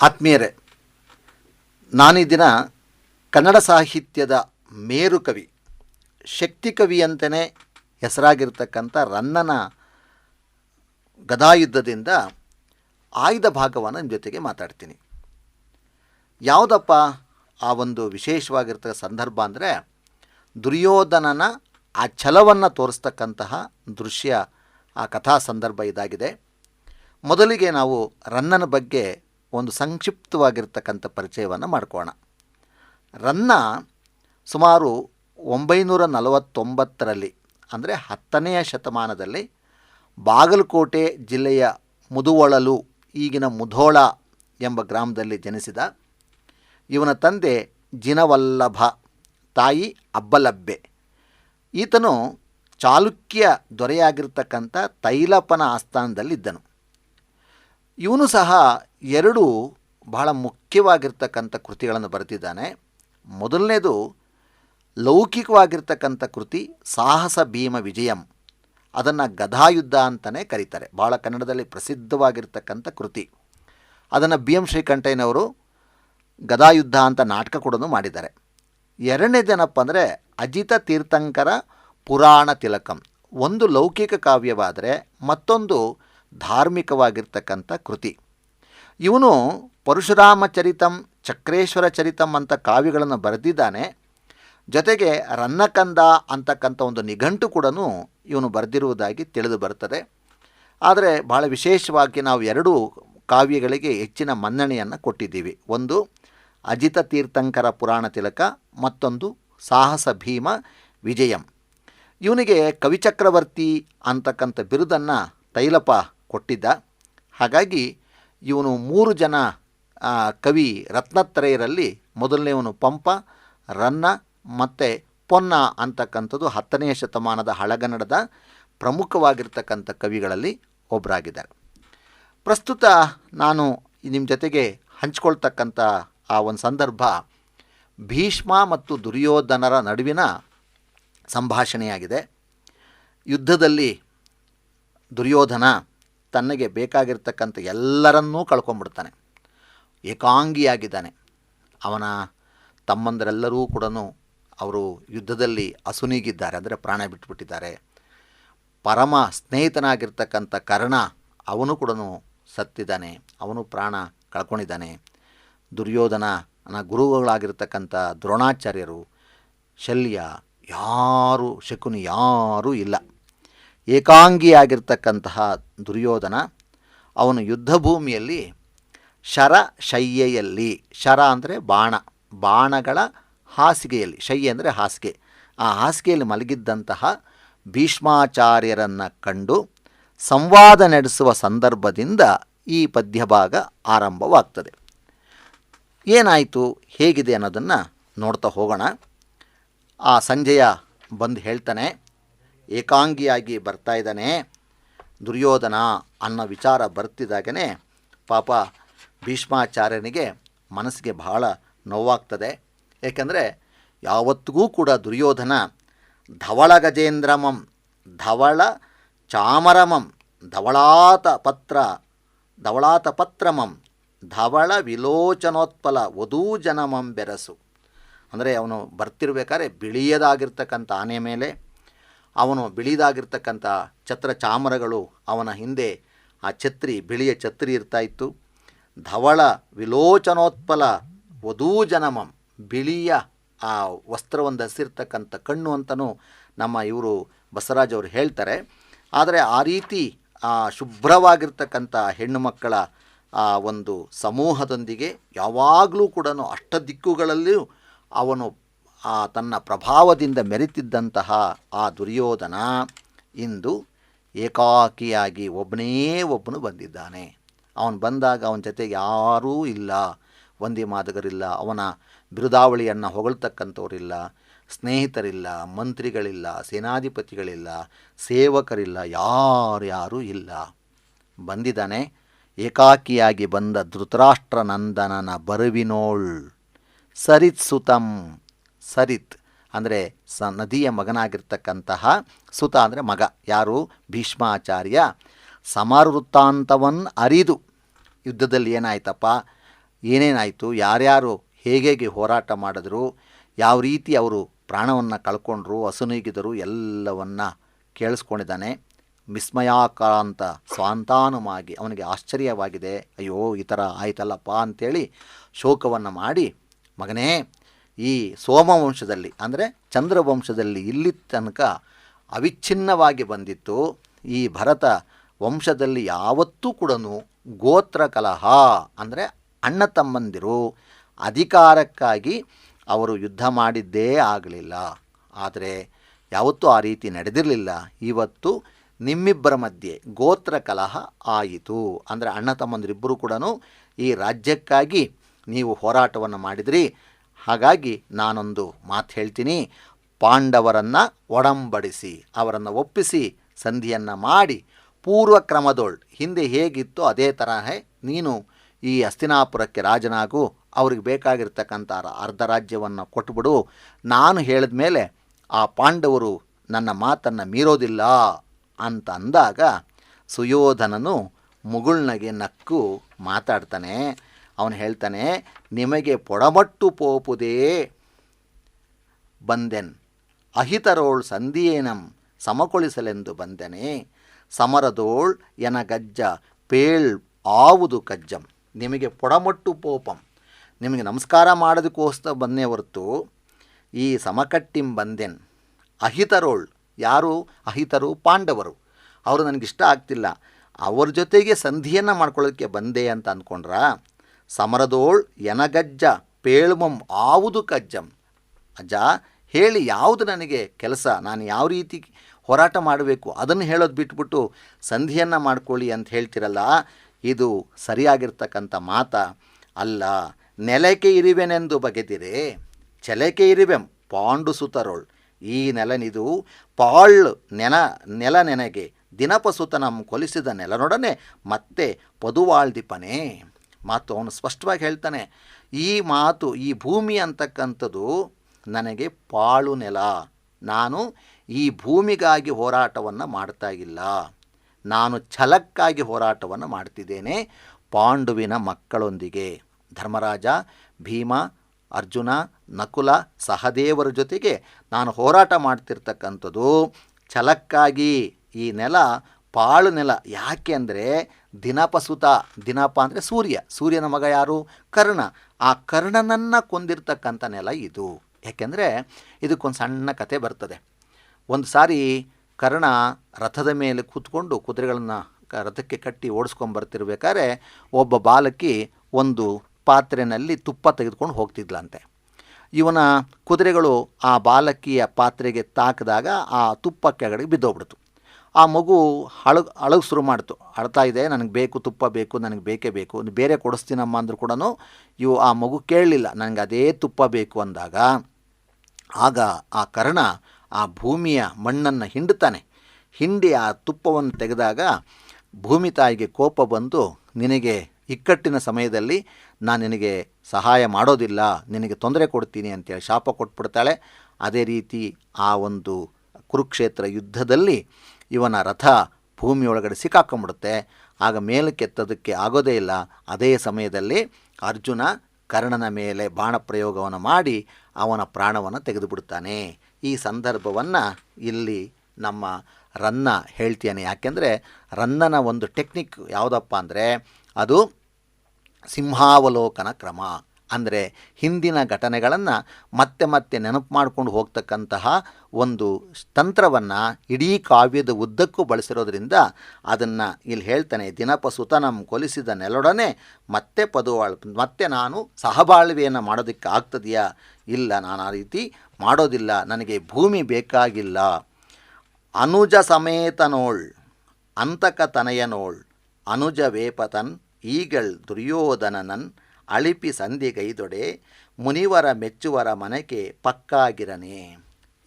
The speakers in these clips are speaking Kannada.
ಆತ್ಮೀಯರೇ ನಾನೀ ದಿನ ಕನ್ನಡ ಸಾಹಿತ್ಯದ ಮೇರು ಕವಿ, ಶಕ್ತಿ ಕವಿ ಅಂತಲೇ ಹೆಸರಾಗಿರ್ತಕ್ಕಂಥ ರನ್ನನ ಗದಾಯುದ್ಧದಿಂದ ಆಯ್ದ ಭಾಗವನ್ನು ನಿಮ್ಮ ಜೊತೆಗೆ ಮಾತಾಡ್ತೀನಿ. ಯಾವುದಪ್ಪ ಆ ಒಂದು ವಿಶೇಷವಾಗಿರ್ತಕ್ಕ ಸಂದರ್ಭ ಅಂದರೆ, ದುರ್ಯೋಧನನ ಆ ಛಲವನ್ನು ತೋರಿಸ್ತಕ್ಕಂತಹ ದೃಶ್ಯ ಆ ಕಥಾ ಸಂದರ್ಭ ಇದಾಗಿದೆ. ಮೊದಲಿಗೆ ನಾವು ರನ್ನನ ಬಗ್ಗೆ ಒಂದು ಸಂಕ್ಷಿಪ್ತವಾಗಿರ್ತಕ್ಕಂಥ ಪರಿಚಯವನ್ನು ಮಾಡ್ಕೋಣ ರನ್ನ ಸುಮಾರು ಒಂಬೈನೂರ ನಲವತ್ತೊಂಬತ್ತರಲ್ಲಿ ಅಂದರೆ ಹತ್ತನೆಯ ಶತಮಾನದಲ್ಲಿ ಬಾಗಲಕೋಟೆ ಜಿಲ್ಲೆಯ ಮುದುವಳಲು, ಈಗಿನ ಮುಧೋಳ ಎಂಬ ಗ್ರಾಮದಲ್ಲಿ ಜನಿಸಿದ ಇವನ ತಂದೆ ಜಿನವಲ್ಲಭ, ತಾಯಿ ಅಬ್ಬಲಬ್ಬೆ. ಈತನು ಚಾಲುಕ್ಯ ದೊರೆಯಾಗಿರ್ತಕ್ಕಂಥ ತೈಲಪನ ಆಸ್ಥಾನದಲ್ಲಿದ್ದನು. ಇವನು ಸಹ ಎರಡು ಬಹಳ ಮುಖ್ಯವಾಗಿರ್ತಕ್ಕಂಥ ಕೃತಿಗಳನ್ನು ಬರೆದಿದ್ದಾನೆ. ಮೊದಲನೇದು ಲೌಕಿಕವಾಗಿರ್ತಕ್ಕಂಥ ಕೃತಿ ಸಾಹಸ ಭೀಮ ವಿಜಯಂ. ಅದನ್ನು ಗದಾಯುದ್ಧ ಅಂತಲೇ ಕರೀತಾರೆ. ಭಾಳ ಕನ್ನಡದಲ್ಲಿ ಪ್ರಸಿದ್ಧವಾಗಿರ್ತಕ್ಕಂಥ ಕೃತಿ. ಅದನ್ನು ಬಿ ಎಂ ಶ್ರೀಕಂಠಯ್ಯನವರು ಗದಾಯುದ್ಧ ಅಂತ ನಾಟಕ ಕೂಡ ಮಾಡಿದ್ದಾರೆ. ಎರಡನೇದೇನಪ್ಪ ಅಂದರೆ ಅಜಿತ ತೀರ್ಥಂಕರ ಪುರಾಣ ತಿಲಕಂ. ಒಂದು ಲೌಕಿಕ ಕಾವ್ಯವಾದರೆ ಮತ್ತೊಂದು ಧಾರ್ಮಿಕವಾಗಿರ್ತಕ್ಕಂಥ ಕೃತಿ. ಇವನು ಪರಶುರಾಮ ಚರಿತಂ ಚಕ್ರೇಶ್ವರ ಚರಿತಂ ಅಂತ ಕಾವ್ಯಗಳನ್ನು ಬರೆದಿದ್ದಾನೆ. ಜೊತೆಗೆ ರನ್ನಕಂದ ಅಂತಕ್ಕಂಥ ಒಂದು ನಿಘಂಟು ಕೂಡ ಇವನು ಬರೆದಿರುವುದಾಗಿ ತಿಳಿದು ಬರ್ತದೆ. ಆದರೆ ಬಹಳ ವಿಶೇಷವಾಗಿ ನಾವು ಎರಡು ಕಾವ್ಯಗಳಿಗೆ ಹೆಚ್ಚಿನ ಮನ್ನಣೆಯನ್ನು ಕೊಟ್ಟಿದ್ದೀವಿ. ಒಂದು, ಅಜಿತ ತೀರ್ಥಂಕರ ಪುರಾಣ ತಿಲಕ, ಮತ್ತೊಂದು, ಸಾಹಸ ಭೀಮ, ವಿಜಯಂ. ಇವನಿಗೆ ಕವಿಚಕ್ರವರ್ತಿ ಅಂತಕ್ಕಂಥ ಬಿರುದನ್ನು ತೈಲಪ ಕೊಟ್ಟಿದ್ದ. ಹಾಗಾಗಿ ಇವನು ಮೂರು ಜನ ಕವಿ ರತ್ನತ್ರಯರಲ್ಲಿ ಮೊದಲನೆಯವನು ಪಂಪ, ರನ್ನ ಮತ್ತು ಪೊನ್ನ ಅಂತಕ್ಕಂಥದ್ದು ಹತ್ತನೆಯ ಶತಮಾನದ ಹಳಗನ್ನಡದ ಪ್ರಮುಖವಾಗಿರ್ತಕ್ಕಂಥ ಕವಿಗಳಲ್ಲಿ ಒಬ್ಬರಾಗಿದ್ದಾರೆ ಪ್ರಸ್ತುತ ನಾನು ನಿಮ್ಮ ಜೊತೆಗೆ ಹಂಚ್ಕೊಳ್ತಕ್ಕಂಥ ಆ ಒಂದು ಸಂದರ್ಭ ಭೀಷ್ಮ ಮತ್ತು ದುರ್ಯೋಧನರ ನಡುವಿನ ಸಂಭಾಷಣೆಯಾಗಿದೆ. ಯುದ್ಧದಲ್ಲಿ ದುರ್ಯೋಧನ ತನಗೆ ಬೇಕಾಗಿರ್ತಕ್ಕಂಥ ಎಲ್ಲರನ್ನೂ ಕಳ್ಕೊಂಡ್ಬಿಡ್ತಾನೆ ಏಕಾಂಗಿಯಾಗಿದ್ದಾನೆ. ಅವನ ತಮ್ಮಂದರೆಲ್ಲರೂ ಕೂಡ ಅವರು ಯುದ್ಧದಲ್ಲಿ ಅಸುನೀಗಿದ್ದಾರೆ, ಅಂದರೆ ಪ್ರಾಣ ಬಿಟ್ಬಿಟ್ಟಿದ್ದಾರೆ. ಪರಮ ಸ್ನೇಹಿತನಾಗಿರ್ತಕ್ಕಂಥ ಕರ್ಣ ಅವನು ಕೂಡ ಸತ್ತಿದ್ದಾನೆ, ಅವನು ಪ್ರಾಣ ಕಳ್ಕೊಂಡಿದ್ದಾನೆ. ದುರ್ಯೋಧನನ ಗುರುಗಳಾಗಿರ್ತಕ್ಕಂಥ ದ್ರೋಣಾಚಾರ್ಯರು ಶಲ್ಯ ಯಾರು, ಶಕುನಿ ಯಾರೂ ಇಲ್ಲ. ಏಕಾಂಗಿಯಾಗಿರ್ತಕ್ಕಂತಹ ದುರ್ಯೋಧನ ಅವನು ಯುದ್ಧ ಭೂಮಿಯಲ್ಲಿ ಶರ ಶಯ್ಯೆಯಲ್ಲಿ ಶರ ಅಂದರೆ ಬಾಣ, ಬಾಣಗಳ ಹಾಸಿಗೆಯಲ್ಲಿ, ಶಯ್ಯ ಅಂದರೆ ಹಾಸಿಗೆ. ಆ ಹಾಸಿಗೆಯಲ್ಲಿ ಮಲಗಿದ್ದಂತಹ ಭೀಷ್ಮಾಚಾರ್ಯರನ್ನು ಕಂಡು ಸಂವಾದ ನಡೆಸುವ ಸಂದರ್ಭದಿಂದ ಈ ಪದ್ಯಭಾಗ ಆರಂಭವಾಗ್ತದೆ. ಏನಾಯಿತು, ಹೇಗಿದೆ ಅನ್ನೋದನ್ನು ನೋಡ್ತಾ ಹೋಗೋಣ. ಆ ಸಂಜಯ ಬಂದು ಹೇಳ್ತಾನೆ. ಏಕಾಂಗಿಯಾಗಿ ಬರ್ತಾ ಇದ್ದಾನೆ. ದುರ್ಯೋಧನ ಅನ್ನೋ ವಿಚಾರ ಬರ್ತಿದ್ದಾಗನೇ ಪಾಪ ಭೀಷ್ಮಾಚಾರ್ಯನಿಗೆ ಮನಸ್ಸಿಗೆ ಬಹಳ ನೋವಾಗ್ತದೆ. ಏಕೆಂದರೆ ಯಾವತ್ತಿಗೂ ಕೂಡ ದುರ್ಯೋಧನ ಧವಳ ಗಜೇಂದ್ರಮಂ, ಧವಳ ಚಾಮರಮಂ, ಧವಳಾತ ಪತ್ರ, ಧವಳಾತ ಪತ್ರಮಂ, ಧವಳ ವಿಲೋಚನೋತ್ಪಲ ವಧೂ ಜನಮಂ ಬೆರಸು. ಅಂದರೆ ಅವನು ಬರ್ತಿರ್ಬೇಕಾದ್ರೆ ಬಿಳಿಯದಾಗಿರ್ತಕ್ಕಂಥ ಆನೆ ಮೇಲೆ ಅವನು ಬಿಳಿದಾಗಿರ್ತಕ್ಕಂಥ ಛತ್ರ ಚಾಮರಗಳು ಅವನ ಹಿಂದೆ ಆ ಛತ್ರಿ, ಬಿಳಿಯ ಛತ್ರಿ ಇರ್ತಾ ಇತ್ತು. ಧವಳ ವಿಲೋಚನೋತ್ಪಲ ವಧೂಜನಮಂ, ಬಿಳಿಯ ಆ ವಸ್ತ್ರವನ್ನು ಹಸಿರ್ತಕ್ಕಂಥ ಕಣ್ಣು ಅಂತಲೂ ನಮ್ಮ ಇವರು ಬಸವರಾಜ್ ಅವರು ಹೇಳ್ತಾರೆ. ಆದರೆ ಆ ರೀತಿ ಶುಭ್ರವಾಗಿರ್ತಕ್ಕಂಥ ಹೆಣ್ಣು ಮಕ್ಕಳ ಆ ಒಂದು ಸಮೂಹದೊಂದಿಗೆ ಯಾವಾಗಲೂ ಕೂಡ ಅಷ್ಟ ದಿಕ್ಕುಗಳಲ್ಲಿಯೂ ಅವನು ಆ ತನ್ನ ಪ್ರಭಾವದಿಂದ ಮೆರೆತಿದ್ದಂತಹ ಆ ದುರ್ಯೋಧನ ಇಂದು ಏಕಾಕಿಯಾಗಿ ಒಬ್ಬನೇ ಒಬ್ಬನು ಬಂದಿದ್ದಾನೆ. ಅವನು ಬಂದಾಗ ಅವನ ಜೊತೆಗೆ ಯಾರೂ ಇಲ್ಲ. ಒಂದೇ ಮಾದಗರಿಲ್ಲ ಅವನ ಬಿರುದಾವಳಿಯನ್ನು ಹೊಗಳ್ತಕ್ಕಂಥವರಿಲ್ಲ. ಸ್ನೇಹಿತರಿಲ್ಲ. ಮಂತ್ರಿಗಳಿಲ್ಲ. ಸೇನಾಧಿಪತಿಗಳಿಲ್ಲ. ಸೇವಕರಿಲ್ಲ. ಯಾರ್ಯಾರೂ ಇಲ್ಲ. ಬಂದಿದ್ದಾನೆ. ಏಕಾಕಿಯಾಗಿ ಬಂದ ಧೃತರಾಷ್ಟ್ರನಂದನನ ಬರುವಿನೋಳ್. ಸರಿತ್ ಸುತಂ ಸರಿತ್ ಅಂದರೆ ಸ ನದಿಯ ಮಗನಾಗಿರ್ತಕ್ಕಂತಹ ಸುತ ಅಂದರೆ ಮಗ. ಯಾರು? ಭೀಷ್ಮಾಚಾರ್ಯ. ಸಮವೃತ್ತಾಂತವನ್ನು ಅರಿದು. ಯುದ್ಧದಲ್ಲಿ ಏನಾಯ್ತಪ್ಪ? ಏನೇನಾಯಿತು? ಯಾರ್ಯಾರು ಹೇಗೆ ಹೋರಾಟ ಮಾಡಿದ್ರು? ಯಾವ ರೀತಿ ಅವರು ಪ್ರಾಣವನ್ನು ಕಳ್ಕೊಂಡ್ರು? ಹಸುನೀಗಿದರು ಎಲ್ಲವನ್ನು ಕೇಳಿಸ್ಕೊಂಡಿದ್ದಾನೆ. ವಿಸ್ಮಯಾಕಾಂತ ಸ್ವಾಂತಾನುಮಾಗಿ ಅವನಿಗೆ ಆಶ್ಚರ್ಯವಾಗಿದೆ. ಅಯ್ಯೋ, ಈ ಥರ ಆಯ್ತಲ್ಲಪ್ಪ ಅಂಥೇಳಿ ಶೋಕವನ್ನು ಮಾಡಿ, ಮಗನೇ ಈ ಸೋಮವಂಶದಲ್ಲಿ, ಅಂದರೆ ಚಂದ್ರವಂಶದಲ್ಲಿ ಇಲ್ಲಿ ತನಕ ಅವಿಚ್ಛಿನ್ನವಾಗಿ ಬಂದಿತ್ತು. ಈ ಭರತ ವಂಶದಲ್ಲಿ ಯಾವತ್ತೂ ಕೂಡ ಗೋತ್ರ ಕಲಹ, ಅಂದರೆ ಅಣ್ಣ ತಮ್ಮಂದಿರು. ಅಧಿಕಾರಕ್ಕಾಗಿ ಅವರು ಯುದ್ಧ ಮಾಡಿದ್ದೇ ಆಗಲಿಲ್ಲ. ಆದರೆ ಯಾವತ್ತೂ ಆ ರೀತಿ ನಡೆದಿರಲಿಲ್ಲ. ಇವತ್ತು ನಿಮ್ಮಿಬ್ಬರ ಮಧ್ಯೆ ಗೋತ್ರ ಕಲಹ ಆಯಿತು. ಅಂದರೆ ಅಣ್ಣ ತಮ್ಮಂದಿರಿಬ್ಬರು ಕೂಡ ಈ ರಾಜ್ಯಕ್ಕಾಗಿ ನೀವು ಹೋರಾಟವನ್ನು ಮಾಡಿದ್ರಿ. ಹಾಗಾಗಿ ನಾನೊಂದು ಮಾತು ಹೇಳ್ತೀನಿ. ಪಾಂಡವರನ್ನು ಒಡಂಬಡಿಸಿ, ಅವರನ್ನು ಒಪ್ಪಿಸಿ, ಸಂಧಿಯನ್ನು ಮಾಡಿ, ಪೂರ್ವ ಕ್ರಮದೋಳ್ ಹಿಂದೆ ಹೇಗಿತ್ತೋ ಅದೇ ತರಹೇ ನೀನು ಈ ಅಸ್ತಿನಾಪುರಕ್ಕೆ ರಾಜನಾಗು, ಅವ್ರಿಗೆ ಬೇಕಾಗಿರ್ತಕ್ಕಂಥ ಅರ್ಧ ರಾಜ್ಯವನ್ನು ಕೊಟ್ಬಿಡು. ನಾನು ಹೇಳಿದ ಮೇಲೆ ಆ ಪಾಂಡವರು ನನ್ನ ಮಾತನ್ನು ಮೀರೋದಿಲ್ಲ ಅಂತ ಅಂದಾಗ ಸುಯೋಧನನು ಮುಗುಳ್ನಗೆ ನಕ್ಕು ಮಾತಾಡ್ತಾನೆ. ಅವನು ಹೇಳ್ತಾನೆ, ನಿಮಗೆ ಪೊಡಮಟ್ಟು ಪೋಪುದೇ ಬಂದೆನ್. ಅಹಿತರೋಳ್ ಸಂಧಿಯೇನಂ ಸಮಕೊಳಿಸಲೆಂದು ಬಂದೆನೆ. ಸಮರದೋಳ್ ಎನ ಗಜ್ಜ ಪೇಳ್ ಆವುದು ಕಜ್ಜಂ. ನಿಮಗೆ ಪೊಡಮಟ್ಟು ಪೋಪಂ. ನಿಮಗೆ ನಮಸ್ಕಾರ ಮಾಡೋದಕ್ಕೋಸ್ಕರ ಬಂದೇ ಹೊರತು ಈ ಸಮಕಟ್ಟಿಂ ಬಂದೆನ್. ಅಹಿತರೋಳ್ ಯಾರು? ಅಹಿತರು ಪಾಂಡವರು. ಅವರು ನನಗಿಷ್ಟ ಆಗ್ತಿಲ್ಲ. ಅವ್ರ ಜೊತೆಗೆ ಸಂಧಿಯನ್ನು ಮಾಡ್ಕೊಳ್ಳೋದಕ್ಕೆ ಬಂದೆ ಅಂತ ಅಂದ್ಕೊಂಡ್ರ ಸಮರದೋಳ್ ಎನಗಜ್ಜ, ಪೇಳ್ಮಂ ಆವುದು ಕಜ್ಜಂ. ಅಜ್ಜ, ಹೇಳಿ ಯಾವುದು ನನಗೆ ಕೆಲಸ? ನಾನು ಯಾವ ರೀತಿ ಹೋರಾಟ ಮಾಡಬೇಕು? ಅದನ್ನು ಹೇಳೋದು ಬಿಟ್ಬಿಟ್ಟು ಸಂಧಿಯನ್ನು ಮಾಡ್ಕೊಳ್ಳಿ ಅಂತ ಹೇಳ್ತಿರಲ್ಲ, ಇದು ಸರಿಯಾಗಿರ್ತಕ್ಕಂಥ ಮಾತ. ಅಲ್ಲ, ನೆಲಕ್ಕೆ ಇರಿವೆನೆಂದು ಬಗೆದಿರೆ? ಚಲಕೆ ಇರಿವೆಂ ಪಾಂಡು ಸುತರೋಳ್. ಈ ನೆಲನಿದು ಪಾಳ್ ನೆನ, ನೆಲ ನೆನಗೆ ದಿನಪಸುತ ನಮ್ಮ ಕೊಲಿಸಿದ ನೆಲನೊಡನೆ ಮತ್ತೆ ಪದುವಾಳ್ದಿಪನೆ. ಮಾತು ಅವನು ಸ್ಪಷ್ಟವಾಗಿ ಹೇಳ್ತಾನೆ, ಈ ಮಾತು, ಈ ಭೂಮಿ ಅಂತಕ್ಕಂಥದ್ದು ನನಗೆ ಪಾಳು ನೆಲ. ನಾನು ಈ ಭೂಮಿಗಾಗಿ ಹೋರಾಟವನ್ನು ಮಾಡ್ತಾ ಇಲ್ಲ. ನಾನು ಛಲಕ್ಕಾಗಿ ಹೋರಾಟವನ್ನು ಮಾಡ್ತಿದ್ದೇನೆ ಪಾಂಡುವಿನ ಮಕ್ಕಳೊಂದಿಗೆ. ಧರ್ಮರಾಜ, ಭೀಮ, ಅರ್ಜುನ, ನಕುಲ ಸಹದೇವರ ಜೊತೆಗೆ ನಾನು ಹೋರಾಟ ಮಾಡ್ತಿರ್ತಕ್ಕಂಥದ್ದು ಛಲಕ್ಕಾಗಿ ಈ ನೆಲ ಪಾಳು ನೆಲ ಯಾಕೆ ಅಂದರೆ ದಿನಪಸುತ, ದಿನಪ ಅಂದರೆ ಸೂರ್ಯ. ಸೂರ್ಯನ ಮಗ ಯಾರು? ಕರ್ಣ. ಆ ಕರ್ಣನನ್ನು ಕೊಂದಿರ್ತಕ್ಕಂಥ ನೆಲ ಇದು. ಯಾಕೆಂದರೆ ಇದಕ್ಕೊಂದು ಸಣ್ಣ ಕತೆ ಬರ್ತದೆ. ಒಂದು ಸಾರಿ ಕರ್ಣ ರಥದ ಮೇಲೆ ಕೂತ್ಕೊಂಡು ಕುದುರೆಗಳನ್ನು ರಥಕ್ಕೆ ಕಟ್ಟಿ ಓಡಿಸ್ಕೊಂಡು ಬರ್ತಿರ್ಬೇಕಾದ್ರೆ ಒಬ್ಬ ಬಾಲಕಿ ಒಂದು ಪಾತ್ರೆಯಲ್ಲಿ ತುಪ್ಪ ತೆಗೆದುಕೊಂಡು ಹೋಗ್ತಿದ್ಲಂತೆ. ಇವನ ಕುದುರೆಗಳು ಆ ಬಾಲಕಿಯ ಪಾತ್ರೆಗೆ ತಾಕಿದಾಗ ಆ ತುಪ್ಪ ಕೆಳಗಡೆ ಬಿದ್ದೋಗ್ಬಿಡ್ತು. ಆ ಮಗು ಅಳಗ್ ಅಳಗ್ ಶುರು ಮಾಡ್ತು. ಅಳ್ತಾ ಇದೆ, ನನಗೆ ಬೇಕು, ತುಪ್ಪ ಬೇಕು, ನನಗೆ ಬೇಕೇ ಬೇಕು. ಬೇರೆ ಕೊಡಿಸ್ತೀನಮ್ಮ ಅಂದರೂ ಕೂಡ ಇವು ಆ ಮಗು ಕೇಳಲಿಲ್ಲ. ನನಗೆ ಅದೇ ತುಪ್ಪ ಬೇಕು ಅಂದಾಗ ಆಗ ಆ ಕರ್ಣ ಆ ಭೂಮಿಯ ಮಣ್ಣನ್ನು ಹಿಂಡುತ್ತಾನೆ. ಹಿಂಡಿ ಆ ತುಪ್ಪವನ್ನು ತೆಗೆದಾಗ ಭೂಮಿ ತಾಯಿಗೆ ಕೋಪ ಬಂದು, ನಿನಗೆ ಇಕ್ಕಟ್ಟಿನ ಸಮಯದಲ್ಲಿ ನಾನು ನಿನಗೆ ಸಹಾಯ ಮಾಡೋದಿಲ್ಲ, ನಿನಗೆ ತೊಂದರೆ ಕೊಡ್ತೀನಿ ಅಂತೇಳಿ ಶಾಪ ಕೊಟ್ಬಿಡ್ತಾಳೆ. ಅದೇ ರೀತಿ ಆ ಒಂದು ಕುರುಕ್ಷೇತ್ರ ಯುದ್ಧದಲ್ಲಿ ಇವನ ರಥ ಭೂಮಿಯೊಳಗಡೆ ಸಿಕ್ಕಾಕೊಂಡ್ಬಿಡುತ್ತೆ ಆಗ ಮೇಲಕ್ಕೆತ್ತೋದಕ್ಕೆ ಆಗೋದೇ ಇಲ್ಲ. ಅದೇ ಸಮಯದಲ್ಲಿ ಅರ್ಜುನ ಕರ್ಣನ ಮೇಲೆ ಬಾಣ ಪ್ರಯೋಗವನ್ನು ಮಾಡಿ ಅವನ ಪ್ರಾಣವನ್ನು ತೆಗೆದುಬಿಡ್ತಾನೆ ಈ ಸಂದರ್ಭವನ್ನು ಇಲ್ಲಿ ನಮ್ಮ ರನ್ನ ಹೇಳ್ತೇನೆ ಯಾಕೆಂದರೆ ರನ್ನನ ಒಂದು ಟೆಕ್ನಿಕ್ ಯಾವುದಪ್ಪ ಅಂದರೆ ಅದು ಸಿಂಹಾವಲೋಕನ ಕ್ರಮ. ಅಂದರೆ ಹಿಂದಿನ ಘಟನೆಗಳನ್ನು ಮತ್ತೆ ಮತ್ತೆ ನೆನಪು ಮಾಡಿಕೊಂಡು ಹೋಗ್ತಕ್ಕಂತಹ ಒಂದು ತಂತ್ರವನ್ನು ಇಡೀ ಕಾವ್ಯದ ಉದ್ದಕ್ಕೂ ಬಳಸಿರೋದ್ರಿಂದ ಅದನ್ನು ಇಲ್ಲಿ ಹೇಳ್ತಾನೆ ದಿನಪಸುತ ನಮ್ಮ ಕೊಲಿಸಿದ ನೆಲೊಡನೆ ಮತ್ತೆ ಪದುವಾಳ್, ಮತ್ತೆ ನಾನು ಸಹಬಾಳ್ವೆಯನ್ನು ಮಾಡೋದಕ್ಕೆ ಆಗ್ತದೆಯಾ? ಇಲ್ಲ, ನಾನು ಆ ರೀತಿ ಮಾಡೋದಿಲ್ಲ, ನನಗೆ ಭೂಮಿ ಬೇಕಾಗಿಲ್ಲ. ಅನುಜ ಸಮೇತನೋಳ್ ಅಂತಕ ತನಯನೋಳ್ ಅನುಜ ವೇಪತನ್, ಈಗಳ್ ದುರ್ಯೋಧನನನ್ ಅಳಿಪಿ ಸಂಧಿಗೈದೊಡೆ ಮುನಿವರ ಮೆಚ್ಚುವರ ಮನೆಗೆ ಪಕ್ಕಾಗಿರನೆ.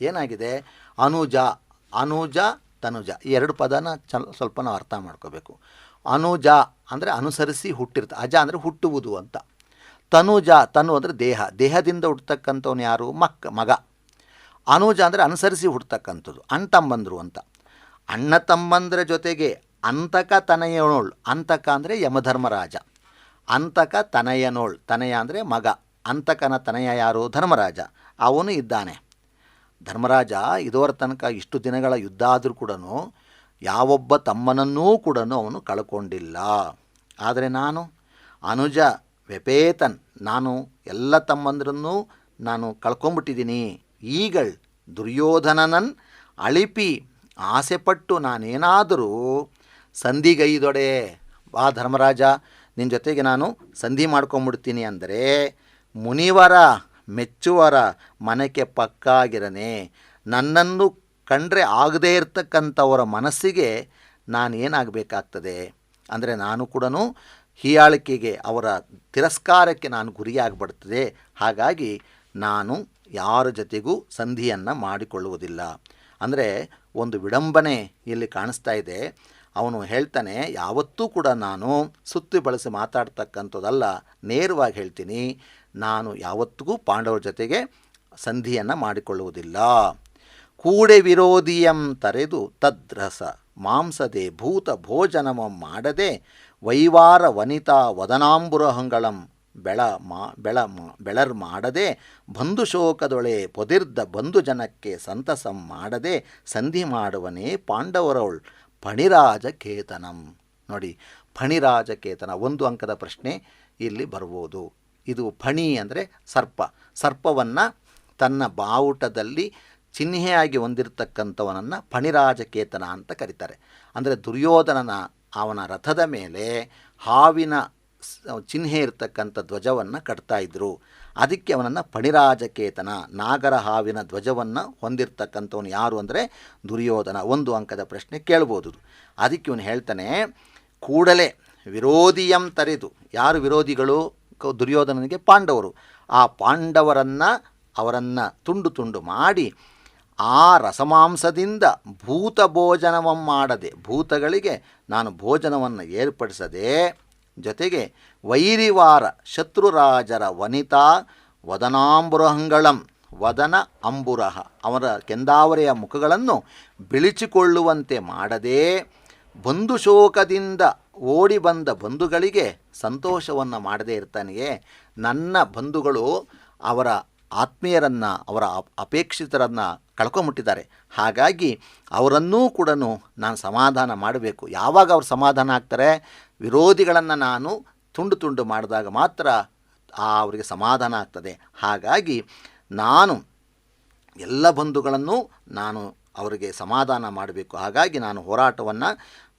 ಏನಾಗಿದೆ? ಅನುಜ ಅನುಜ, ತನುಜ. ಎರಡು ಪದನ ಚಲ್, ಸ್ವಲ್ಪ ನಾವು ಅರ್ಥ ಮಾಡ್ಕೋಬೇಕು. ಅನುಜ ಅಂದರೆ ಅನುಸರಿಸಿ ಹುಟ್ಟಿರ್ತ, ಅಜ ಅಂದರೆ ಹುಟ್ಟುವುದು ಅಂತ. ತನುಜ, ತನು ಅಂದರೆ ದೇಹ. ದೇಹದಿಂದ ಹುಟ್ಟತಕ್ಕಂಥವ್ನು ಯಾರು? ಮಕ್, ಮಗ. ಅನುಜ ಅಂದರೆ ಅನುಸರಿಸಿ ಹುಟ್ಟತಕ್ಕಂಥದ್ದು ಅಣ್ಣ ತಮ್ಮಂದರು ಅಂತ. ಅಣ್ಣ ತಮ್ಮಂದರ ಜೊತೆಗೆ ಅಂತಕ ತನಯನೋಳ್, ಅಂತಕ ಅಂದರೆ ಯಮಧರ್ಮರಾಜ. ಅಂತಕ ತನಯನೋಳ್. ತನಯ ಅಂದರೆ ಮಗ. ಅಂತಕನ ತನಯ ಯಾರು? ಧರ್ಮರಾಜ. ಅವನು ಇದ್ದಾನೆ. ಧರ್ಮರಾಜ ಇದುವರ ತನಕ ಇಷ್ಟು ದಿನಗಳ ಯುದ್ಧ ಆದರೂ ಕೂಡ ಯಾವೊಬ್ಬ ತಮ್ಮನನ್ನೂ ಕೂಡ ಅವನು ಕಳ್ಕೊಂಡಿಲ್ಲ. ಆದರೆ ನಾನು, ಅನುಜ, ವ್ಯಪೇತನ್, ನಾನು ಎಲ್ಲ ತಮ್ಮಂದ್ರನ್ನೂ ನಾನು ಕಳ್ಕೊಂಬಿಟ್ಟಿದ್ದೀನಿ. ಈಗಳ್ ದುರ್ಯೋಧನನನ್ ಅಳಿಪಿ. ಆಸೆಪಟ್ಟು ನಾನೇನಾದರೂ ಸಂಧಿಗೈದೊಡೆ. ವಾ ಧರ್ಮರಾಜ ನಿನ್ನ ಜೊತೆಗೆ ನಾನು ಸಂಧಿ ಮಾಡ್ಕೊಂಬಿಡ್ತೀನಿ ಅಂದರೆ ಮುನಿವರ, ಮೆಚ್ಚುವರ ಮನಕ್ಕೆ ಪಕ್ಕಾಗಿರನೆ. ನನ್ನನ್ನು ಕಂಡ್ರೆ ಆಗದೇ ಇರತಕ್ಕಂಥವರ ಮನಸ್ಸಿಗೆ ನಾನು ಏನಾಗಬೇಕಾಗ್ತದೆ ಅಂದರೆ ನಾನು ಕೂಡ ಹೀಯಾಳಿಕೆಗೆ, ಅವರ ತಿರಸ್ಕಾರಕ್ಕೆ ನಾನು ಗುರಿಯಾಗ್ಬಿಡ್ತದೆ. ಹಾಗಾಗಿ ನಾನು ಯಾರ ಜೊತೆಗೂ ಸಂಧಿಯನ್ನು ಮಾಡಿಕೊಳ್ಳುವುದಿಲ್ಲ. ಅಂದರೆ ಒಂದು ವಿಡಂಬನೆ ಇಲ್ಲಿ ಕಾಣಿಸ್ತಾ ಇದೆ. ಅವನು ಹೇಳ್ತಾನೆ, ಯಾವತ್ತೂ ಕೂಡ ನಾನು ಸುತ್ತಿ ಬಳಸಿ ಮಾತಾಡ್ತಕ್ಕಂಥದ್ದಲ್ಲ, ನೇರವಾಗಿ ಹೇಳ್ತೀನಿ, ನಾನು ಯಾವತ್ತಿಗೂ ಪಾಂಡವರ ಜೊತೆಗೆ ಸಂಧಿಯನ್ನು ಮಾಡಿಕೊಳ್ಳುವುದಿಲ್ಲ. ಕೂಡೆ ವಿರೋಧಿಯಂ ತರೆದು ತದ್ರಸ, ಮಾಂಸದೆ ಭೂತ ಭೋಜನಮ ಮಾಡದೆ ವೈವಾರ ವನಿತಾ ವದನಾಂಬುರಹಂಗಳಂ ಬೆಳ ಮಾ, ಬೆಳ ಬೆಳರ್ ಮಾಡದೆ ಬಂಧು ಶೋಕದೊಳೆ ಪೊದಿರ್ದ ಬಂಧು ಜನಕ್ಕೆ ಸಂತಸಂ ಮಾಡದೆ ಸಂಧಿ ಮಾಡುವನೇ ಪಾಂಡವರವಳ್. ಫಣಿರಾಜ ಕೇತನಂ ನೋಡಿ, ಫಣಿರಾಜಕೇತನ ಒಂದು ಅಂಕದ ಪ್ರಶ್ನೆ ಇಲ್ಲಿ ಬರ್ಬೋದು ಇದು ಫಣಿ ಅಂದರೆ ಸರ್ಪ. ಸರ್ಪವನ್ನು ತನ್ನ ಬಾವುಟದಲ್ಲಿ ಚಿಹ್ನೆಯಾಗಿ ಹೊಂದಿರತಕ್ಕಂಥವನನ್ನು ಫಣಿರಾಜಕೇತನ ಅಂತ ಕರೀತಾರೆ. ಅಂದರೆ ದುರ್ಯೋಧನನ, ಅವನ ರಥದ ಮೇಲೆ ಹಾವಿನ ಚಿಹ್ನೆ ಇರತಕ್ಕಂಥ ಧ್ವಜವನ್ನು ಕಟ್ತಾ ಇದ್ದರು ಅದಕ್ಕೆ ಅವನನ್ನು ಪಣಿರಾಜಕೇತನ ನಾಗರ ಹಾವಿನ ಧ್ವಜವನ್ನು ಹೊಂದಿರತಕ್ಕಂಥವನು ಯಾರು ಅಂದರೆ ದುರ್ಯೋಧನ. ಒಂದು ಅಂಕದ ಪ್ರಶ್ನೆ ಕೇಳ್ಬೋದು ಅದಕ್ಕೆ ಇವನು ಹೇಳ್ತಾನೆ, ಕೂಡಲೇ ವಿರೋಧಿಯಂ ತರೆದು. ಯಾರು ವಿರೋಧಿಗಳು? ದುರ್ಯೋಧನನಿಗೆ ಪಾಂಡವರು. ಆ ಪಾಂಡವರನ್ನು ಅವರನ್ನು ತುಂಡು ತುಂಡು ಮಾಡಿ ಆ ರಸಮಾಂಸದಿಂದ ಭೂತ ಭೋಜನವಂ ಮಾಡದೆ, ಭೂತಗಳಿಗೆ ನಾನು ಭೋಜನವನ್ನು ಏರ್ಪಡಿಸದೆ ಜೊತೆಗೆ ವೈರಿವಾರ ಶತ್ರುರಾಜರ ವನಿತಾ ವದನಾಂಬುರಹಂಗಳಂ, ವದನ ಅಂಬುರಹ. ಅವರ ಕೆಂದಾವರೆಯ ಮುಖಗಳನ್ನು ಬಿಳಿಚಿಕೊಳ್ಳುವಂತೆ ಮಾಡದೆ ಬಂಧು ಶೋಕದಿಂದ ಓಡಿ ಬಂದ ಬಂಧುಗಳಿಗೆ ಸಂತೋಷವನ್ನು ಮಾಡದೇ ಇರ್ತಾನೆಯೇ? ನನ್ನ ಬಂಧುಗಳು ಅವರ ಆತ್ಮೀಯರನ್ನು, ಅವರ ಅಪ್- ಅಪೇಕ್ಷಿತರನ್ನು ಕಳ್ಕೊಂಬಿಟ್ಟಿದ್ದಾರೆ. ಹಾಗಾಗಿ ಅವರನ್ನೂ ಕೂಡ ನಾನು ಸಮಾಧಾನ ಮಾಡಬೇಕು. ಯಾವಾಗ ಅವ್ರು ಸಮಾಧಾನ ಆಗ್ತಾರೆ? ವಿರೋಧಿಗಳನ್ನು ನಾನು ತುಂಡು ತುಂಡು ಮಾಡಿದಾಗ ಮಾತ್ರ ಆ ಅವರಿಗೆ ಸಮಾಧಾನ ಆಗ್ತದೆ. ಹಾಗಾಗಿ ನಾನು ಎಲ್ಲ ಬಂಧುಗಳನ್ನು ನಾನು ಅವರಿಗೆ ಸಮಾಧಾನ ಮಾಡಬೇಕು. ಹಾಗಾಗಿ ನಾನು ಹೋರಾಟವನ್ನು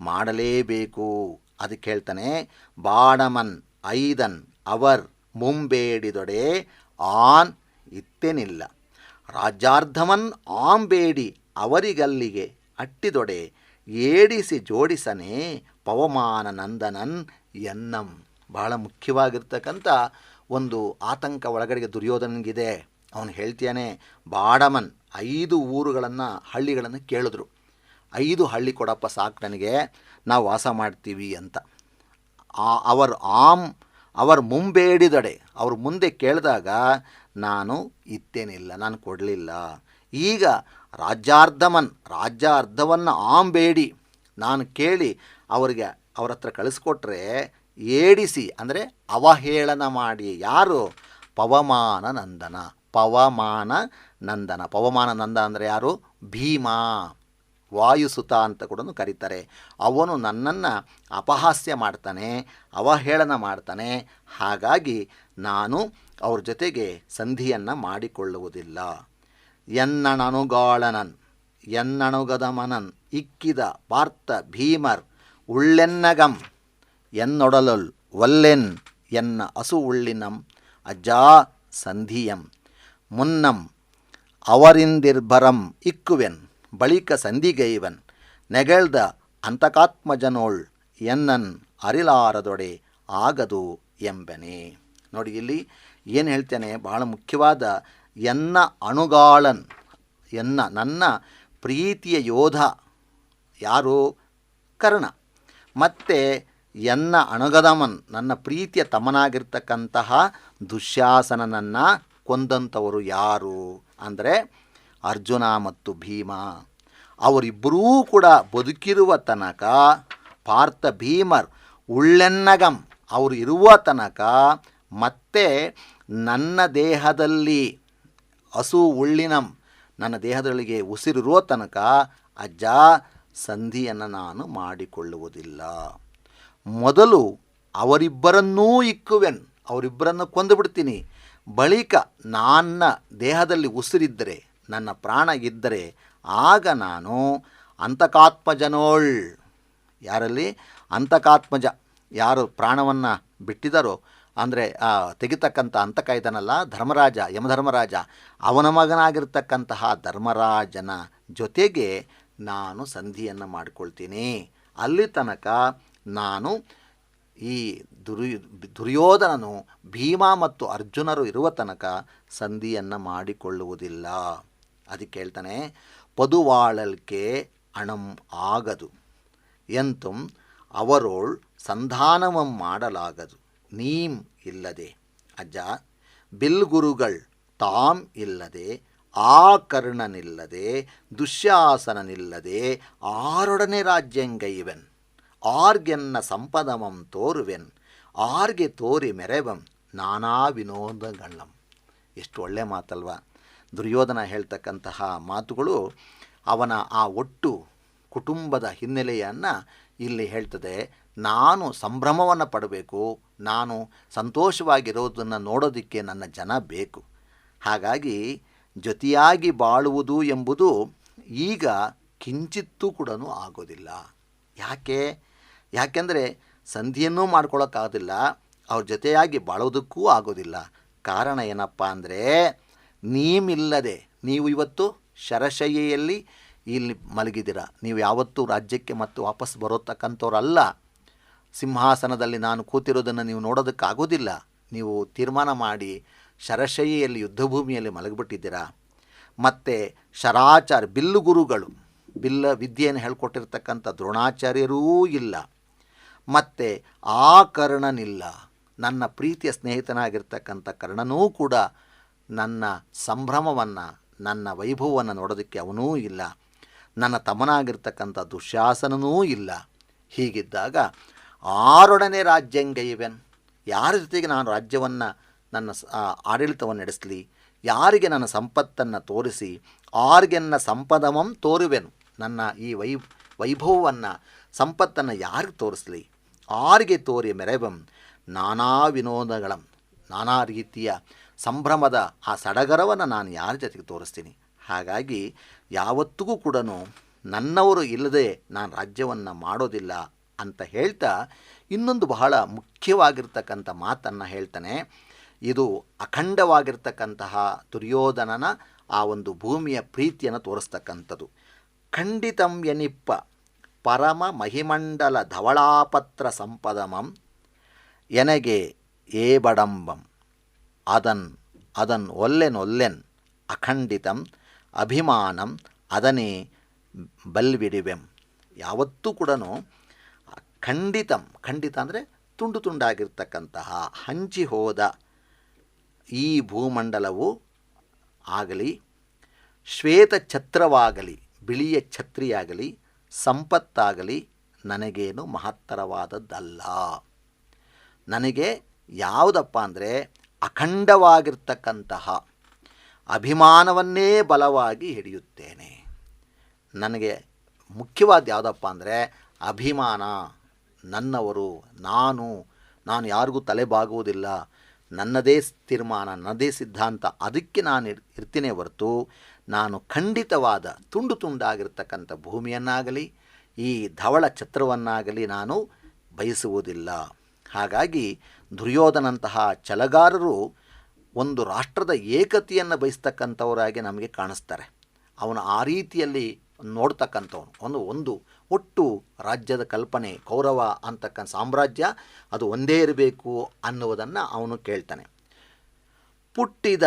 ಮಾಡಲೇಬೇಕು. ಅದಕ್ಕೆ ಹೇಳ್ತಾನೆ ಬಾಡಮನ್ ಐದನ್, ಅವರ್, ಮುಂಬೇಡಿದೊಡೆ ಆನ್ ಇತ್ತೇನಿಲ್ಲ. ರಾಜ್ಯಾರ್ಧಮನ್ ಆಂಬೇಡಿ ಅವರಿಗಲ್ಲಿಗೆ ಅಟ್ಟಿದೊಡೆ ಏಡಿಸಿ ಜೋಡಿಸನೆ ಪವಮಾನ ನಂದನನ್ ಎನ್ನಂ. ಬಹಳ ಮುಖ್ಯವಾಗಿರ್ತಕ್ಕಂಥ ಒಂದು ಆತಂಕ ಒಳಗಡೆಗೆ ದುರ್ಯೋಧನನಿಗಿದೆ. ಅವನು ಹೇಳ್ತಾನೆ ಬಾಡಮನ್ ಐದು ಊರುಗಳನ್ನು, ಹಳ್ಳಿಗಳನ್ನು ಕೇಳಿದ್ರು. ಐದು ಹಳ್ಳಿ ಕೊಡಪ್ಪ ಸಾಕು ನನಗೆ, ನಾವು ವಾಸ ಮಾಡ್ತೀವಿ ಅಂತ. ಆ, ಅವರ್ ಆಮ್, ಅವರ ಮುಂಬೇಡಿದಡೆ, ಅವ್ರ ಮುಂದೆ ಕೇಳಿದಾಗ ನಾನು ಇತ್ತೇನಿಲ್ಲ ನಾನು ಕೊಡಲಿಲ್ಲ. ಈಗ ರಾಜ್ಯಾರ್ಧಮನ್ ರಾಜ್ಯ ಅರ್ಧವನ್ನು ಆಂಬೇಡಿ ನಾನು ಕೇಳಿ ಅವರಿಗೆ ಅವ್ರ ಹತ್ರ ಕಳಿಸ್ಕೊಟ್ರೆ ಏಡಿಸಿ ಅಂದರೆ ಅವಹೇಳನ ಮಾಡಿ. ಯಾರು? ಪವಮಾನ ನಂದನ. ಪವಮಾನ ನಂದನ. ಪವಮಾನ ನಂದ ಅಂದರೆ ಯಾರು? ಭೀಮಾ. ವಾಯುಸುತ ಅಂತ ಕೂಡ ಕರೀತಾರೆ. ಅವನು ನನ್ನನ್ನು ಅಪಹಾಸ್ಯ ಮಾಡ್ತಾನೆ, ಅವಹೇಳನ ಮಾಡ್ತಾನೆ. ಹಾಗಾಗಿ ನಾನು ಅವ್ರ ಜೊತೆಗೆ ಸಂಧಿಯನ್ನು ಮಾಡಿಕೊಳ್ಳುವುದಿಲ್ಲ. ಎನ್ನಣನುಗಾಳನನ್, ಎನ್ನಣುಗದಮನನ್, ಇಕ್ಕಿದ ಪಾರ್ಥ ಭೀಮರ್, ಉಳ್ಳೆನ್ನಗಂ, ಎನ್ನೊಡಲೊಲ್ ವಲ್ಲೆನ್ ಎನ್ನ ಅಸು ಉಳ್ಳಿನಂ, ಅಜ್ಜಾ ಸಂಧಿಯಂ, ಮುನ್ನಂ ಅವರಿಂದಿರ್ಬರಂ ಇಕ್ಕುವೆನ್, ಬಳಿಕ ಸಂಧಿಗೈವನ್, ನೆಗಳ್ದ ಅಂತಕಾತ್ಮಜನೋಳ್ ಎನ್ನನ್ ಅರಿಲಾರದೊಡೆ ಆಗದು ಎಂಬನೆ. ನೋಡಿ ಇಲ್ಲಿ ಏನು ಹೇಳ್ತೇನೆ, ಬಹಳ ಮುಖ್ಯವಾದ ಎನ್ನ ಅಣುಗಾಳನ್, ಎನ್ನ ನನ್ನ ಪ್ರೀತಿಯ ಯೋಧ ಯಾರು? ಕರ್ಣ. ಮತ್ತು ಎನ್ನ ಅಣಗದಮನ್, ನನ್ನ ಪ್ರೀತಿಯ ತಮನಾಗಿರ್ತಕ್ಕಂತಹ ದುಶ್ಯಾಸನನನ್ನು ಕೊಂದಂಥವರು ಯಾರು? ಅಂದರೆ ಅರ್ಜುನ ಮತ್ತು ಭೀಮ. ಅವರಿಬ್ಬರೂ ಕೂಡ ಬದುಕಿರುವ ತನಕ ಪಾರ್ಥ ಭೀಮರ್, ಉಳ್ಳೆನ್ನಗಂ, ಅವರು ಇರುವ ತನಕ ಮತ್ತೆ ನನ್ನ ದೇಹದಲ್ಲಿ ಹಸು ಉಳ್ಳಿನಂ ನನ್ನ ದೇಹದೊಳಗೆ ಉಸಿರಿರುವ ತನಕ ಅಜ್ಜ, ಸಂಧಿಯನ್ನು ನಾನು ಮಾಡಿಕೊಳ್ಳುವುದಿಲ್ಲ. ಮೊದಲು ಅವರಿಬ್ಬರನ್ನೂ ಇಕ್ಕುವೆನ್, ಅವರಿಬ್ಬರನ್ನು ಕೊಂದು ಬಿಡ್ತೀನಿ. ಬಳಿಕ ನನ್ನ ದೇಹದಲ್ಲಿ ಉಸಿರಿದ್ದರೆ, ನನ್ನ ಪ್ರಾಣ ಇದ್ದರೆ, ಆಗ ನಾನು ಅಂತಕಾತ್ಮಜನೋಳ್. ಯಾರಲ್ಲಿ? ಅಂತಕಾತ್ಮಜ. ಯಾರು ಪ್ರಾಣವನ್ನು ಬಿಟ್ಟಿದ್ದಾರೋ ಅಂದರೆ ತೆಗಿತಕ್ಕಂಥ ಅಂತಕ ಇದನ್ನಲ್ಲ ಧರ್ಮರಾಜ, ಯಮಧರ್ಮರಾಜ, ಅವನ ಮಗನಾಗಿರ್ತಕ್ಕಂತಹ ಧರ್ಮರಾಜನ ಜೊತೆಗೆ ನಾನು ಸಂಧಿಯನ್ನು ಮಾಡಿಕೊಳ್ತೀನಿ. ಅಲ್ಲಿ ತನಕ ನಾನು ಈ ದುರ್ಯು, ದುರ್ಯೋಧನನು ಭೀಮ ಮತ್ತು ಅರ್ಜುನರು ಇರುವ ತನಕ ಸಂಧಿಯನ್ನು ಮಾಡಿಕೊಳ್ಳುವುದಿಲ್ಲ. ಅದಕ್ಕೆ ಹೇಳ್ತಾನೆ ಪದುವಾಳಲ್ಕೆ ಅಣಂ ಆಗದು. ಎಂತುಂ ಅವರೋಳ್ ಸಂಧಾನವಂ ಮಾಡಲಾಗದು. ನೀಂ ಇಲ್ಲದೆ. ಅಜ್ಜ, ಬಿಲ್ಗುರುಗಳ್ ತಾಮ್ ಇಲ್ಲದೆ ಆ ಕರ್ಣನಿಲ್ಲದೆ ದುಶ್ಯಾಸನನಿಲ್ಲದೆ, ಆರೊಡನೆ ರಾಜ್ಯಂಗೈವೆನ್ ಆರ್ಗೆನ್ನ ಸಂಪದಮಂ ತೋರುವೆನ್. ಆರ್ಗೆ ತೋರಿ ಮೆರೆವಂ ನಾನಾ ವಿನೋದಗಳ್ಳಂ ಎಷ್ಟು ಒಳ್ಳೆ ಮಾತಲ್ವ. ದುರ್ಯೋಧನ ಹೇಳ್ತಕ್ಕಂತಹ ಮಾತುಗಳು ಅವನ ಆ ಒಟ್ಟು ಕುಟುಂಬದ ಹಿನ್ನೆಲೆಯನ್ನು ಇಲ್ಲಿ ಹೇಳ್ತದೆ. ನಾನು ಸಂಭ್ರಮವನ್ನು ಪಡಬೇಕು, ನಾನು ಸಂತೋಷವಾಗಿರೋದನ್ನು ನೋಡೋದಕ್ಕೆ ನನ್ನ ಜನ ಬೇಕು. ಹಾಗಾಗಿ ಜೊತೆಯಾಗಿ ಬಾಳುವುದು ಎಂಬುದು ಈಗ ಕಿಂಚಿತ್ತೂ ಕೂಡ ಆಗೋದಿಲ್ಲ. ಯಾಕೆ? ಯಾಕೆಂದರೆ ಸಂಧಿಯನ್ನೂ ಮಾಡ್ಕೊಳ್ಳೋಕ್ಕಾಗೋದಿಲ್ಲ ಅವ್ರ ಜೊತೆಯಾಗಿ ಬಾಳೋದಕ್ಕೂ ಆಗೋದಿಲ್ಲ. ಕಾರಣ ಏನಪ್ಪ ಅಂದರೆ ನೀಮಿಲ್ಲದೆ ನೀವು ಇವತ್ತು ಶರಶಯ್ಯೆಯಲ್ಲಿ ಇಲ್ಲಿ ಮಲಗಿದ್ದೀರ? ನೀವು ಯಾವತ್ತೂ ರಾಜ್ಯಕ್ಕೆ ಮತ್ತು ವಾಪಸ್ ಬರೋತಕ್ಕಂಥವ್ರಲ್ಲ. ಸಿಂಹಾಸನದಲ್ಲಿ ನಾನು ಕೂತಿರೋದನ್ನು ನೀವು ನೋಡೋದಕ್ಕಾಗೋದಿಲ್ಲ. ನೀವು ತೀರ್ಮಾನ ಮಾಡಿ ಶರಶಯ್ಯಲ್ಲಿ ಯುದ್ಧಭೂಮಿಯಲ್ಲಿ ಮಲಗಿಬಿಟ್ಟಿದ್ದೀರಾ? ಮತ್ತು ಶರಾಚಾರ ಬಿಲ್ಲು ಗುರುಗಳು, ಬಿಲ್ಲ ವಿದ್ಯೆಯನ್ನು ಹೇಳ್ಕೊಟ್ಟಿರ್ತಕ್ಕಂಥ ದ್ರೋಣಾಚಾರ್ಯರೂ ಇಲ್ಲ. ಮತ್ತು ಆ ಕರ್ಣನಿಲ್ಲ. ನನ್ನ ಪ್ರೀತಿಯ ಸ್ನೇಹಿತನಾಗಿರ್ತಕ್ಕಂಥ ಕರ್ಣನೂ ಕೂಡ ನನ್ನ ಸಂಭ್ರಮವನ್ನು, ನನ್ನ ವೈಭವವನ್ನು ನೋಡೋದಕ್ಕೆ ಅವನೂ ಇಲ್ಲ. ನನ್ನ ತಮನಾಗಿರ್ತಕ್ಕಂಥ ದುಶ್ಯಾಸನನೂ ಇಲ್ಲ. ಹೀಗಿದ್ದಾಗ ಆರೊಡನೆ ರಾಜ್ಯಂಗೈವೆನ್ ಯಾರ ಜೊತೆಗೆ ನಾನು ರಾಜ್ಯವನ್ನು, ನನ್ನ ಆಡಳಿತವನ್ನು ನಡೆಸಲಿ? ಯಾರಿಗೆ ನನ್ನ ಸಂಪತ್ತನ್ನು ತೋರಿಸಿ? ಆರ್ಗೆನ್ನ ಸಂಪದಮಂ ತೋರುವೆನು. ನನ್ನ ಈ ವೈ, ವೈಭವವನ್ನು, ಸಂಪತ್ತನ್ನು ಯಾರಿಗೆ ತೋರಿಸಲಿ? ಆರಿಗೆ ತೋರಿ ಮೆರೆವಂ. ನಾನಾ ವಿನೋದಗಳಂ. ನಾನಾ ರೀತಿಯ ಸಂಭ್ರಮದ ಆ ಸಡಗರವನ್ನು ನಾನು ಯಾರ ಜೊತೆಗೆ ತೋರಿಸ್ತೀನಿ? ಹಾಗಾಗಿ ಯಾವತ್ತಿಗೂ ಕೂಡ ನನ್ನವರು ಇಲ್ಲದೆ ನಾನು ರಾಜ್ಯವನ್ನು ಮಾಡೋದಿಲ್ಲ. ಅಂತ ಹೇಳ್ತಾ ಇನ್ನೊಂದು ಬಹಳ ಮುಖ್ಯವಾಗಿರ್ತಕ್ಕಂಥ ಮಾತನ್ನು ಹೇಳ್ತಾನೆ. ಇದು ಅಖಂಡವಾಗಿರ್ತಕ್ಕಂತಹ ದುರ್ಯೋಧನನ ಆ ಒಂದು ಭೂಮಿಯ ಪ್ರೀತಿಯನ್ನು ತೋರಿಸ್ತಕ್ಕಂಥದ್ದು. ಖಂಡಿತಂ ಎನಿಪ್ಪ ಪರಮ ಮಹಿಮಂಡಲ ಧವಳಾಪತ್ರ ಸಂಪದಮಂ ಎನಗೆ ಏಬಡಂಬಂ ಅದನ್ ಅದನ್ ಒಲ್ಲೆನ್ ಒಲ್ಲೆನ್ ಅಖಂಡಿತಂ ಅಭಿಮಾನಂ ಅದನೇ ಬಲ್ವಿಡಿವೆಂ. ಯಾವತ್ತೂ ಕೂಡ ಖಂಡಿತಂ, ಖಂಡಿತ ಅಂದರೆ ತುಂಡು ತುಂಡಾಗಿರ್ತಕ್ಕಂತಹ, ಹಂಚಿ ಹೋದ ಈ ಭೂಮಂಡಲವು ಆಗಲಿ, ಶ್ವೇತ ಛತ್ರವಾಗಲಿ, ಬಿಳಿಯ ಛತ್ರಿಯಾಗಲಿ, ಸಂಪತ್ತಾಗಲಿ ನನಗೇನು ಮಹತ್ತರವಾದದ್ದಲ್ಲ. ನನಗೆ ಯಾವುದಪ್ಪ ಅಂದರೆ ಅಖಂಡವಾಗಿರ್ತಕ್ಕಂತಹ ಅಭಿಮಾನವನ್ನೇ ಬಲವಾಗಿ ಹಿಡಿಯುತ್ತೇನೆ. ನನಗೆ ಮುಖ್ಯವಾದ ಯಾವುದಪ್ಪ ಅಂದರೆ ಅಭಿಮಾನ. ನನ್ನವರು, ನಾನು ನಾನು ಯಾರಿಗೂ ತಲೆಬಾಗುವುದಿಲ್ಲ. ನನ್ನದೇ ತೀರ್ಮಾನ, ನನ್ನದೇ ಸಿದ್ಧಾಂತ, ಅದಕ್ಕೆ ನಾನು ಇರ್- ಇರ್ತೀನಿ ಹೊರತು ನಾನು ಖಂಡಿತವಾದ ತುಂಡು ತುಂಡಾಗಿರ್ತಕ್ಕಂಥ ಭೂಮಿಯನ್ನಾಗಲಿ, ಈ ಧವಳ ಛತ್ರವನ್ನಾಗಲಿ ನಾನು ಬಯಸುವುದಿಲ್ಲ. ಹಾಗಾಗಿ ದುರ್ಯೋಧನಂತಹ ಛಲಗಾರರು ಒಂದು ರಾಷ್ಟ್ರದ ಏಕತೆಯನ್ನು ಬಯಸ್ತಕ್ಕಂಥವರಾಗಿ ನಮಗೆ ಕಾಣಿಸ್ತಾರೆ. ಅವನು ಆ ರೀತಿಯಲ್ಲಿ ನೋಡ್ತಕ್ಕಂಥವನು. ಒಂದು ಒಂದು ಒಟ್ಟು ರಾಜ್ಯದ ಕಲ್ಪನೆ, ಕೌರವ ಅಂತಕ್ಕಂಥ ಸಾಮ್ರಾಜ್ಯ, ಅದು ಒಂದೇ ಇರಬೇಕು ಅನ್ನುವುದನ್ನು ಅವನು ಕೇಳ್ತಾನೆ. ಪುಟ್ಟಿದ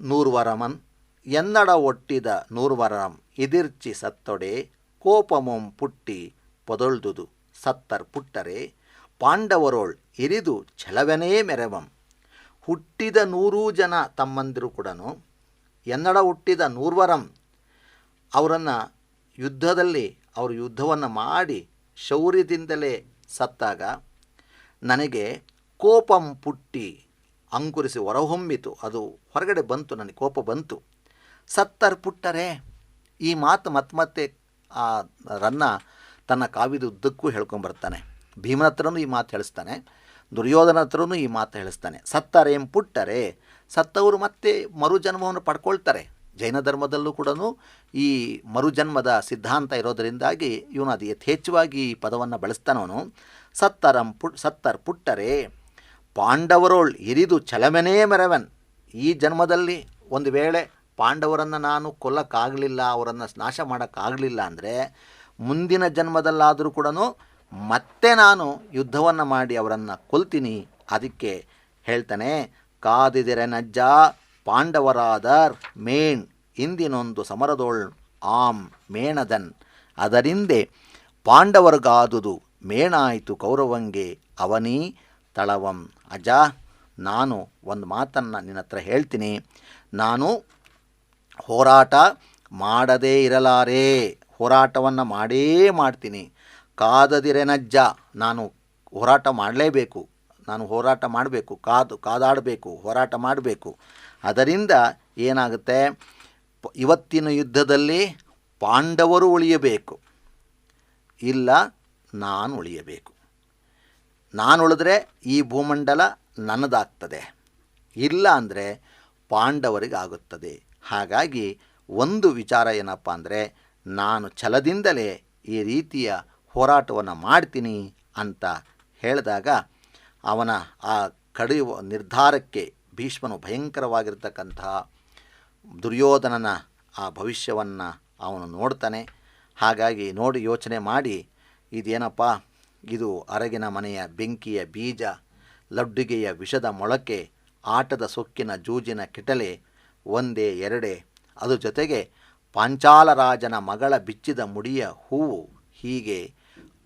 ನೂರ್ವರಮನ್, ಎನ್ನಡ ಒಟ್ಟಿದ ನೂರ್ವರಂ ಇದಿರ್ಚಿ ಸತ್ತೊಡೆ, ಕೋಪಮೊಂ ಪುಟ್ಟಿ ಪೊದೊಳ್ದುದು ಸತ್ತರ್ ಪುಟ್ಟರೆ, ಪಾಂಡವರೋಳ್ ಇರಿದು ಛಲವನೇ ಮೆರವಂ. ಹುಟ್ಟಿದ ನೂರೂ ಜನ ತಮ್ಮಂದಿರು ಕೂಡ ಎನ್ನಡ ಹುಟ್ಟಿದ ನೂರ್ವರಂ ಅವರನ್ನು ಯುದ್ಧದಲ್ಲಿ ಅವರು ಯುದ್ಧವನ್ನು ಮಾಡಿ ಶೌರ್ಯದಿಂದಲೇ ಸತ್ತಾಗ ನನಗೆ ಕೋಪಂ ಪುಟ್ಟಿ ಅಂಕುರಿಸಿ ಹೊರಹೊಮ್ಮಿತು. ಅದು ಹೊರಗಡೆ ಬಂತು, ನನಗೆ ಕೋಪ ಬಂತು. ಸತ್ತರ್ ಪುಟ್ಟರೆ, ಈ ಮಾತು ಮತ್ತೆ ಮತ್ತೆ ಆ ರನ್ನ ತನ್ನ ಕಾವ್ಯದ ಉದ್ದಕ್ಕೂ ಹೇಳ್ಕೊಂಬರ್ತಾನೆ. ಭೀಮನ ಹತ್ರನೂ ಈ ಮಾತು ಹೇಳಿಸ್ತಾನೆ, ದುರ್ಯೋಧನ ಹತ್ರನೂ ಈ ಮಾತು ಹೇಳಿಸ್ತಾನೆ. ಸತ್ತಾರೆ ಪುಟ್ಟರೆ, ಸತ್ತವರು ಮತ್ತೆ ಮರುಜನ್ಮವನ್ನು ಪಡ್ಕೊಳ್ತಾರೆ. ಜೈನ ಧರ್ಮದಲ್ಲೂ ಕೂಡ ಈ ಮರುಜನ್ಮದ ಸಿದ್ಧಾಂತ ಇರೋದರಿಂದಾಗಿ ಇವನು ಅದು ಯಥೇಚ್ಛವಾಗಿ ಈ ಪದವನ್ನು ಬಳಸ್ತಾನವನು. ಸತ್ತರಂ ಪುಟ್ ಸತ್ತರ್ ಪುಟ್ಟರೆ ಪಾಂಡವರೋಳ್ ಇರಿದು ಚಲಮೆನೇ ಮೆರವನ್. ಈ ಜನ್ಮದಲ್ಲಿ ಒಂದು ವೇಳೆ ಪಾಂಡವರನ್ನು ನಾನು ಕೊಲ್ಲಕ್ಕಾಗಲಿಲ್ಲ, ಅವರನ್ನು ನಾಶ ಮಾಡೋಕ್ಕಾಗಲಿಲ್ಲ ಅಂದರೆ ಮುಂದಿನ ಜನ್ಮದಲ್ಲಾದರೂ ಕೂಡ ಮತ್ತೆ ನಾನು ಯುದ್ಧವನ್ನು ಮಾಡಿ ಅವರನ್ನು ಕೊಲ್ತೀನಿ, ಅದಕ್ಕೆ ಹೇಳ್ತಾನೆ, ಕಾದಿದಿರೆ ನಜ್ಜ ಪಾಂಡವರಾದರ್ ಮೇಣ್ ಇಂದಿನೊಂದು ಸಮರದೋಳ್ ಆಮ್ ಮೇಣದನ್. ಅದರಿಂದೆ ಪಾಂಡವರ್ಗಾದುದು ಮೇಣಾಯಿತು ಕೌರವಂಗೆ, ಅವನೀ ತಳವಂ. ಅಜ ನಾನು ಒಂದು ಮಾತನ್ನು ನಿನ್ನ ಹತ್ರ ಹೇಳ್ತೀನಿ. ನಾನು ಹೋರಾಟ ಮಾಡದೇ ಇರಲಾರೆ. ಹೋರಾಟವನ್ನು ಮಾಡೇ ಮಾಡ್ತೀನಿ. ಕಾದದಿರೆನಜ್ಜ ನಾನು ಹೋರಾಟ ಮಾಡಲೇಬೇಕು. ನಾನು ಹೋರಾಟ ಮಾಡಬೇಕು. ಕಾದು, ಕಾದಾಡಬೇಕು. ಹೋರಾಟ ಮಾಡಬೇಕು. ಅದರಿಂದ ಏನಾಗುತ್ತೆ? ಇವತ್ತಿನ ಯುದ್ಧದಲ್ಲಿ ಪಾಂಡವರು ಉಳಿಯಬೇಕು. ಇಲ್ಲ, ನಾನು ಉಳಿಯಬೇಕು. ನಾನು ಉಳಿದ್ರೆ ಈ ಭೂಮಂಡಲ ನನ್ನದಾಗ್ತದೆ. ಇಲ್ಲ ಅಂದರೆ ಪಾಂಡವರಿಗೆ ಆಗುತ್ತದೆ ಹಾಗಾಗಿ ಒಂದು ವಿಚಾರ ಏನಪ್ಪ ಅಂದರೆ, ನಾನು ಛಲದಿಂದಲೇ ಈ ರೀತಿಯ ಹೋರಾಟವನ್ನು ಮಾಡ್ತೀನಿ ಅಂತ ಹೇಳಿದಾಗ ಅವನ ಆ ಕಡಿಯುವ ನಿರ್ಧಾರಕ್ಕೆ ಭೀಷ್ಮನು ಭಯಂಕರವಾಗಿರ್ತಕ್ಕಂತಹ ದುರ್ಯೋಧನನ ಆ ಭವಿಷ್ಯವನ್ನು ಅವನು ನೋಡ್ತಾನೆ. ಹಾಗಾಗಿ ನೋಡಿ ಯೋಚನೆ ಮಾಡಿ, ಇದೇನಪ್ಪ, ಇದು ಅರಗಿನ ಮನೆಯ ಬೆಂಕಿಯ ಬೀಜ, ಲಡ್ಡುಗೆಯ ವಿಷದ ಮೊಳಕೆ, ಆಟದ ಸೊಕ್ಕಿನ ಜೂಜಿನ ಕಿಟಲೆ, ಒಂದೇ ಎರಡೇ. ಅದು ಜೊತೆಗೆ ಪಾಂಚಾಲರಾಜನ ಮಗಳ ಬಿಚ್ಚಿದ ಮುಡಿಯ ಹೂವು, ಹೀಗೆ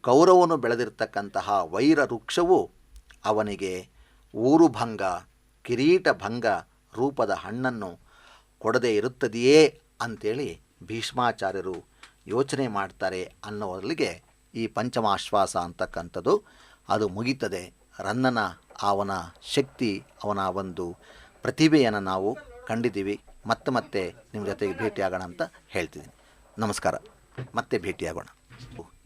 ಕೌರವನು ಬೆಳೆದಿರ್ತಕ್ಕಂತಹ ವೈರ ವೃಕ್ಷವು ಅವನಿಗೆ ಊರುಭಂಗ. ಕಿರೀಟ ಭಂಗ ರೂಪದ ಹಣ್ಣನ್ನು ಕೊಡದೇ ಇರುತ್ತದೆಯೇ ಅಂಥೇಳಿ ಭೀಷ್ಮಾಚಾರ್ಯರು ಯೋಚನೆ ಮಾಡ್ತಾರೆ ಅನ್ನೋದ್ರಲ್ಲಿಗೆ ಈ ಪಂಚಮಾಶ್ವಾಸ ಅಂತಕ್ಕಂಥದ್ದು. ಅದು ಮುಗೀತದೆ. ರನ್ನನ ಅವನ ಶಕ್ತಿ, ಅವನ ಒಂದು ಪ್ರತಿಭೆಯನ್ನು ನಾವು ಕಂಡಿದ್ದೀವಿ. ಮತ್ತೆ ಮತ್ತೆ ನಿಮ್ಮ ಜೊತೆಗೆ ಭೇಟಿಯಾಗೋಣ ಅಂತ ಹೇಳ್ತಿದ್ದೀನಿ. ನಮಸ್ಕಾರ. ಮತ್ತೆ ಭೇಟಿಯಾಗೋಣ.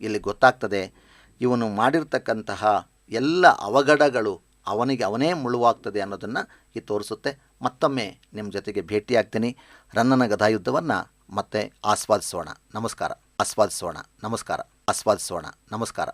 ಇಲ್ಲಿ ಗೊತ್ತಾಗ್ತದೆ, ಇವನು ಮಾಡಿರ್ತಕ್ಕಂತಹ ಎಲ್ಲ ಅವಘಡಗಳು ಅವನಿಗೆ ಅವನೇ ಮುಳುವಾಗ್ತದೆ ಅನ್ನೋದನ್ನು ಈ ತೋರಿಸುತ್ತೆ. ಮತ್ತೊಮ್ಮೆ ನಿಮ್ಮ ಜೊತೆಗೆ ಭೇಟಿಯಾಗ್ತೀನಿ. ರನ್ನನ ಗದಾಯುದ್ಧವನ್ನು ಮತ್ತೆ ಆಸ್ವಾದಿಸೋಣ. ನಮಸ್ಕಾರ. ಆಸ್ವಾದಿಸೋಣ. ನಮಸ್ಕಾರ. ಆಸ್ವಾದಿಸೋಣ. ನಮಸ್ಕಾರ.